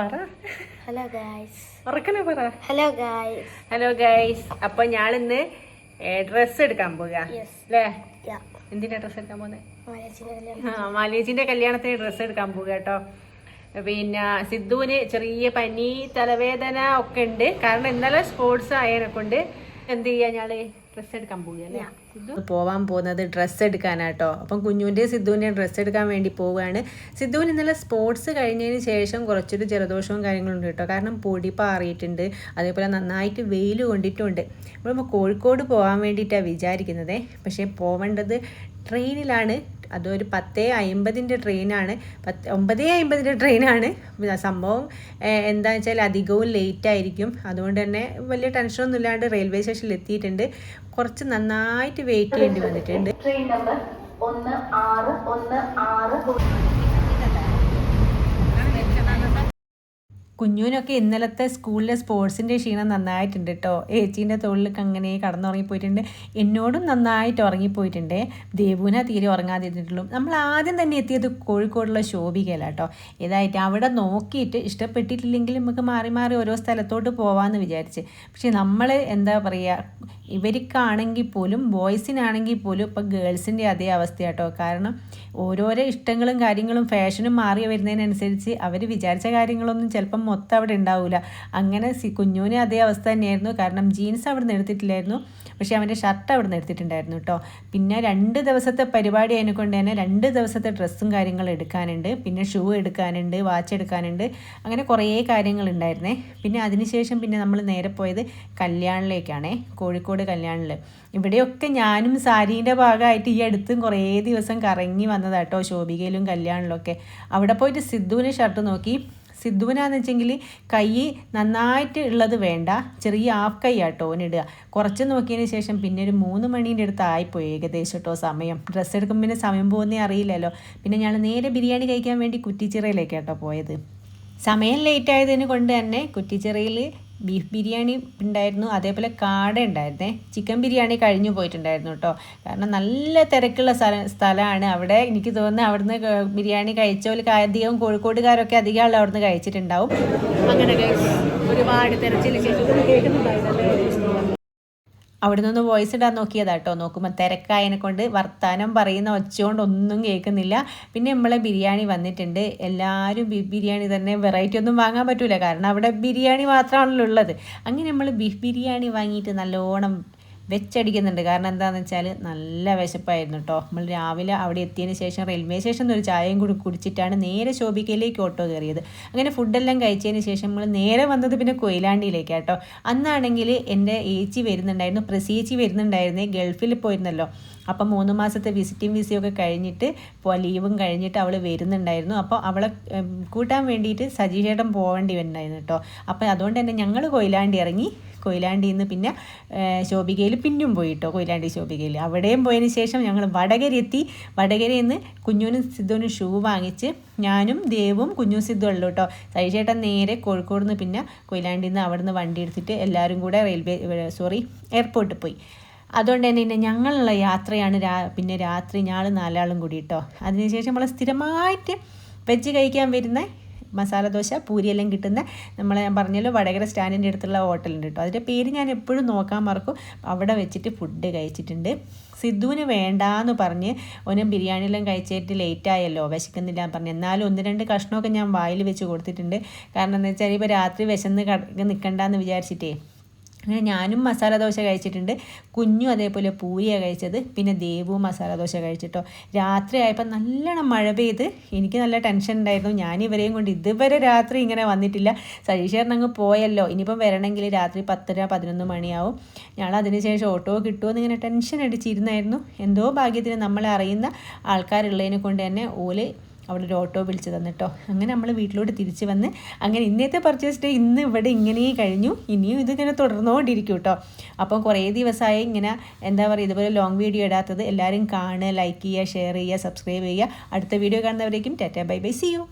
പറ. Hello guys ഉറക്കനെ പറ. Hello guys hello guys അപ്പൊ ഞാൻ ഇന്ന് ഡ്രസ് എടുക്കാൻ പോവുക. അല്ലേ എന്തിനാ ഡ്രസ് എടുക്കാൻ പോകുന്നത് മാലേജിന്റെ കല്യാണത്തിന് ഡ്രസ് എടുക്കാൻ പോവുക കേട്ടോ. പിന്നെ സിദ്ധുവിന് ചെറിയ പനി തലവേദന ഒക്കെ ഉണ്ട്. കാരണം ഇന്നലെ സ്പോർട്സ് ആയതിനെ കൊണ്ട് എന്ത് ചെയ്യാ ഞാൾ? ഡ്രസ്സ് എടുക്കാൻ പോവുകയല്ലേ പോവാൻ പോകുന്നത് ഡ്രസ്സ് എടുക്കാനാട്ടോ. അപ്പം കുഞ്ഞുവിന്റെ സിദ്ധുവിന്റെ ഡ്രസ്സ് എടുക്കാൻ വേണ്ടി പോവുകയാണ്. സിദ്ധുവിന് ഇന്നലെ സ്പോർട്സ് കഴിഞ്ഞതിന് ശേഷം കുറച്ചൊരു ജലദോഷവും കാര്യങ്ങളുണ്ട് കേട്ടോ. കാരണം പൊടി പാറിയിട്ടുണ്ട്. അതേപോലെ നന്നായിട്ട് വെയിൽ കൊണ്ടിട്ടുണ്ട്. നമ്മൾ കോഴിക്കോട് പോകാൻ വേണ്ടിയിട്ടാണ് വിചാരിക്കുന്നത്. പക്ഷേ പോവേണ്ടത് ട്രെയിനിലാണ് അതൊരു പത്തേ അമ്പതിന്റെ ട്രെയിനാണ്. പത്ത് ഒമ്പതേ അമ്പതിന്റെ ട്രെയിനാണ്. സംഭവം എന്താ വെച്ചാൽ അധികവും ലേറ്റ് ആയിരിക്കും. അതുകൊണ്ട് തന്നെ വലിയ ടെൻഷനൊന്നും ഇല്ലാണ്ട് റെയിൽവേ സ്റ്റേഷനിൽ എത്തിയിട്ടുണ്ട്. കുറച്ച് നന്നായിട്ട് വെയിറ്റ് ചെയ്യേണ്ടി വന്നിട്ടുണ്ട്. ട്രെയിൻ നമ്പർ ഒന്ന് ആറ് ഒന്ന് ആറ് കുഞ്ഞുവിനൊക്കെ ഇന്നലത്തെ സ്കൂളിലെ സ്പോർട്സിന്റെ ക്ഷീണം നന്നായിട്ടുണ്ട് കേട്ടോ ഏച്ചീന്റെ തോളിലൊക്കെ അങ്ങനെ കടന്നുറങ്ങിപ്പോയിട്ടുണ്ട്. എന്നോടും നന്നായിട്ട് ഉറങ്ങിപ്പോയിട്ടുണ്ട്. ദേവുവിനെ തീരെ ഉറങ്ങാതിരുന്നിട്ടുള്ളൂ. നമ്മൾ ആദ്യം തന്നെ എത്തിയത് കോഴിക്കോടുള്ള ശോഭികയില കേട്ടോ ഇതായിട്ട് അവിടെ നോക്കിയിട്ട് ഇഷ്ടപ്പെട്ടിട്ടില്ലെങ്കിൽ നമുക്ക് മാറി മാറി ഓരോ സ്ഥലത്തോട്ട് പോവാമെന്ന് വിചാരിച്ച്. പക്ഷേ നമ്മൾ എന്താ പറയുക ഇവർക്കാണെങ്കിൽ പോലും ബോയ്സിനാണെങ്കിൽ പോലും ഇപ്പം ഗേൾസിന്റെ അതേ അവസ്ഥയാട്ടോ കാരണം ഓരോരോ ഇഷ്ടങ്ങളും കാര്യങ്ങളും ഫാഷനും മാറി വരുന്നതിനനുസരിച്ച് അവർ വിചാരിച്ച കാര്യങ്ങളൊന്നും ചിലപ്പം മൊത്തം അവിടെ ഉണ്ടാവില്ല അങ്ങനെ സി കുഞ്ഞുവിന് അതേ അവസ്ഥ തന്നെയായിരുന്നു. കാരണം ജീൻസ് അവിടെ നിന്ന് എടുത്തിട്ടില്ലായിരുന്നു. പക്ഷേ അവന്റെ ഷർട്ട് അവിടെ നിന്ന് എടുത്തിട്ടുണ്ടായിരുന്നു കേട്ടോ പിന്നെ രണ്ട് ദിവസത്തെ പരിപാടി അതിനെ കൊണ്ട് തന്നെ രണ്ട് ദിവസത്തെ ഡ്രസ്സും കാര്യങ്ങളും എടുക്കാനുണ്ട്. പിന്നെ ഷൂ എടുക്കാനുണ്ട് വാച്ച് എടുക്കാനുണ്ട്. അങ്ങനെ കുറേ കാര്യങ്ങളുണ്ടായിരുന്നേ പിന്നെ അതിനുശേഷം പിന്നെ നമ്മൾ നേരെ പോയത് കല്യാണിലേക്കാണേ. കോഴിക്കോട് കല്യാണിൽ ഇവിടെയൊക്കെ ഞാനും സാരീന്റെ ഭാഗമായിട്ട് ഈ അടുത്തും കുറേ ദിവസം കറങ്ങി വന്നതാട്ടോ ശോഭികയിലും കല്യാണിലൊക്കെ. അവിടെ പോയിട്ട് സിദ്ധുവിന് ഷർട്ട് നോക്കി. സിദ്ധുവിനാന്ന് വെച്ചെങ്കിൽ കൈ നന്നായിട്ട് ഉള്ളത് വേണ്ട. ചെറിയ ഹാഫ് കൈ ആട്ടോ ഓനിടുക. കുറച്ച് നോക്കിയതിന് ശേഷം പിന്നെ ഒരു മൂന്ന് മണീന്റെ അടുത്ത് ആയിപ്പോയി ഏകദേശം കേട്ടോ സമയം. ഡ്രസ്സ് എടുക്കുമ്പോൾ പിന്നെ സമയം പോകുന്നേ അറിയില്ലല്ലോ. പിന്നെ ഞങ്ങൾ നേരെ ബിരിയാണി കഴിക്കാൻ വേണ്ടി കുറ്റിച്ചിറയിലേക്കാട്ടോ പോയത്. സമയം ലേറ്റ് ആയതിനെ കൊണ്ട് തന്നെ കുറ്റിച്ചിറയിൽ ബീഫ് ബിരിയാണി ഉണ്ടായിരുന്നു. അതേപോലെ കാട ഉണ്ടായിരുന്നേ. ചിക്കൻ ബിരിയാണി കഴിഞ്ഞു പോയിട്ടുണ്ടായിരുന്നു കേട്ടോ കാരണം നല്ല തിരക്കുള്ള സ്ഥല സ്ഥലമാണ്. അവിടെ എനിക്ക് തോന്നുന്നത് അവിടുന്ന് ബിരിയാണി കഴിച്ചവർക്ക് അധികം കോഴിക്കോടുകാരൊക്കെ അധികം ആൾ അവിടുന്ന് കഴിച്ചിട്ടുണ്ടാവും. അങ്ങനെ ഒരുപാട് തിരച്ചിൽ അവിടെ നിന്ന് വോയിസ് ഇടാൻ നോക്കിയതാ കേട്ടോ നോക്കുമ്പോൾ തിരക്കായതിനെ കൊണ്ട് വർത്താനം പറയുന്ന ഒച്ചകൊണ്ട് ഒന്നും കേൾക്കുന്നില്ല. പിന്നെ നമ്മളെ ബിരിയാണി വന്നിട്ടുണ്ട്. എല്ലാവരും ബിരിയാണി തന്നെ വെറൈറ്റി ഒന്നും വാങ്ങാൻ പറ്റൂല. കാരണം അവിടെ ബിരിയാണി മാത്രമാണല്ലോ ഉള്ളത്. അങ്ങനെ നമ്മൾ ബീഫ് ബിരിയാണി വാങ്ങിയിട്ട് നല്ലോണം വെച്ചടിക്കുന്നുണ്ട്. കാരണം എന്താണെന്ന് വെച്ചാൽ നല്ല വിശപ്പായിരുന്നു കേട്ടോ നമ്മൾ രാവിലെ അവിടെ എത്തിയതിന് ശേഷം റെയിൽവേ സ്റ്റേഷനിൽ ഒരു ചായയും കൂടി കുടിച്ചിട്ടാണ് നേരെ ശോഭിക്കയിലേക്ക് ഓട്ടോ കയറിയത്. അങ്ങനെ ഫുഡെല്ലാം കഴിച്ചതിന് ശേഷം നമ്മൾ നേരെ വന്നത് പിന്നെ കൊയിലാണ്ടിയിലേക്ക് കേട്ടോ അന്നാണെങ്കിൽ എന്റെ ഏച്ചി വരുന്നുണ്ടായിരുന്നു. പ്രസേച്ചി വരുന്നുണ്ടായിരുന്നേ ഗൾഫിൽ പോയിരുന്നല്ലോ. അപ്പം മൂന്ന് മാസത്തെ വിസിറ്റിംഗ് വിസയൊക്കെ കഴിഞ്ഞിട്ട് ലീവും കഴിഞ്ഞിട്ട് അവൾ വരുന്നുണ്ടായിരുന്നു. അപ്പോൾ അവളെ കൂട്ടാൻ വേണ്ടിയിട്ട് സജീഷേട്ടൻ പോകേണ്ടി വരുന്നുണ്ടായിരുന്നു കേട്ടോ അപ്പോൾ അതുകൊണ്ട് തന്നെ ഞങ്ങൾ കൊയിലാണ്ടി ഇറങ്ങി കൊയിലാണ്ടിയിൽ നിന്ന് പിന്നെ ശോഭികയിൽ പിന്നും പോയിട്ടോ കൊയിലാണ്ടി ശോഭികയിൽ. അവിടെയും പോയതിന് ശേഷം ഞങ്ങൾ വടകര എത്തി വടകരയിൽ നിന്ന് കുഞ്ഞുവിനും സിദ്ധുവിനും ഷൂ വാങ്ങിച്ച് ഞാനും ദേവും കുഞ്ഞു സിദ്ധു ഉള്ളു കേട്ടോ. സൈചേട്ടൻ നേരെ കോഴിക്കോട് നിന്ന് പിന്നെ കൊയിലാണ്ടിയിൽ നിന്ന് അവിടെ നിന്ന് വണ്ടി എടുത്തിട്ട് എല്ലാവരും കൂടെ റെയിൽവേ സോറി എയർപോർട്ടിൽ പോയി. അതുകൊണ്ട് തന്നെ പിന്നെ ഞങ്ങളുള്ള യാത്രയാണ് രാ പിന്നെ രാത്രി ഞങ്ങൾ നാലാളും കൂടി കേട്ടോ. അതിനുശേഷം നമ്മൾ സ്ഥിരമായിട്ട് വെജ് കഴിക്കാൻ വരുന്ന മസാല ദോശ പൂരിയെല്ലാം കിട്ടുന്ന നമ്മൾ ഞാൻ പറഞ്ഞല്ലോ വടകര സ്റ്റാൻഡിന്റെ അടുത്തുള്ള ഹോട്ടലുണ്ട് കേട്ടോ. അതിന്റെ പേര് ഞാൻ എപ്പോഴും നോക്കാൻ മറക്കും. അവിടെ വെച്ചിട്ട് ഫുഡ് കഴിച്ചിട്ടുണ്ട്. സിദ്ധുവിന് വേണ്ടാന്ന് പറഞ്ഞ് ഓന് ബിരിയാണിയെല്ലാം കഴിച്ചിട്ട് ലേറ്റ് ആയല്ലോ വിശക്കുന്നില്ല എന്ന് പറഞ്ഞു. എന്നാലും ഒന്ന് രണ്ട് കഷ്ണമൊക്കെ ഞാൻ വായിൽ വെച്ച് കൊടുത്തിട്ടുണ്ട്. കാരണം എന്താ വെച്ചാൽ ഇപ്പോൾ രാത്രി വിശന്ന് കട നിൽക്കണ്ടെന്ന് വിചാരിച്ചിട്ടേ അങ്ങനെ ഞാനും മസാല ദോശ കഴിച്ചിട്ടുണ്ട്. കുഞ്ഞും അതേപോലെ പൂരിയാണ് കഴിച്ചത്. പിന്നെ ദേവും മസാല ദോശ കഴിച്ചിട്ടോ. രാത്രി ആയപ്പോൾ നല്ലോണം മഴ പെയ്ത് എനിക്ക് നല്ല ടെൻഷൻ ഉണ്ടായിരുന്നു. ഞാൻ ഇവരെയും കൊണ്ട് ഇതുവരെ രാത്രി ഇങ്ങനെ വന്നിട്ടില്ല. സജീഷേറിന് അങ്ങ് പോയല്ലോ. ഇനിയിപ്പം വരണമെങ്കിൽ രാത്രി പത്തര പതിനൊന്ന് മണിയാവും. ഞങ്ങൾ അതിനുശേഷം ഓട്ടോ കിട്ടുമോ എന്നിങ്ങനെ ടെൻഷൻ അടിച്ചിരുന്നായിരുന്നു. എന്തോ ഭാഗ്യത്തിന് നമ്മളെ അറിയുന്ന ആൾക്കാരുള്ളതിനെ കൊണ്ട് തന്നെ ഓൽ അവിടെ ഒരു ഓട്ടോ വിളിച്ച് തന്നിട്ടോ അങ്ങനെ നമ്മൾ വീട്ടിലോട്ട് തിരിച്ച് വന്ന് അങ്ങനെ ഇന്നത്തെ പർച്ചേസ് ഡേ ഇന്ന് ഇവിടെ ഇങ്ങനെ കഴിഞ്ഞു. ഇനിയും ഇതിങ്ങനെ തുടർന്നുകൊണ്ടിരിക്കും കേട്ടോ അപ്പം കുറേ ദിവസമായി ഇങ്ങനെ എന്താ പറയുക ഇതുപോലെ ലോങ് വീഡിയോ ഇടാത്തത് എല്ലാവരും കാണുക ലൈക്ക് ചെയ്യുക ഷെയർ ചെയ്യുക സബ്സ്ക്രൈബ് ചെയ്യുക. അടുത്ത video കാണുന്നവരേക്കും tata bye bye see you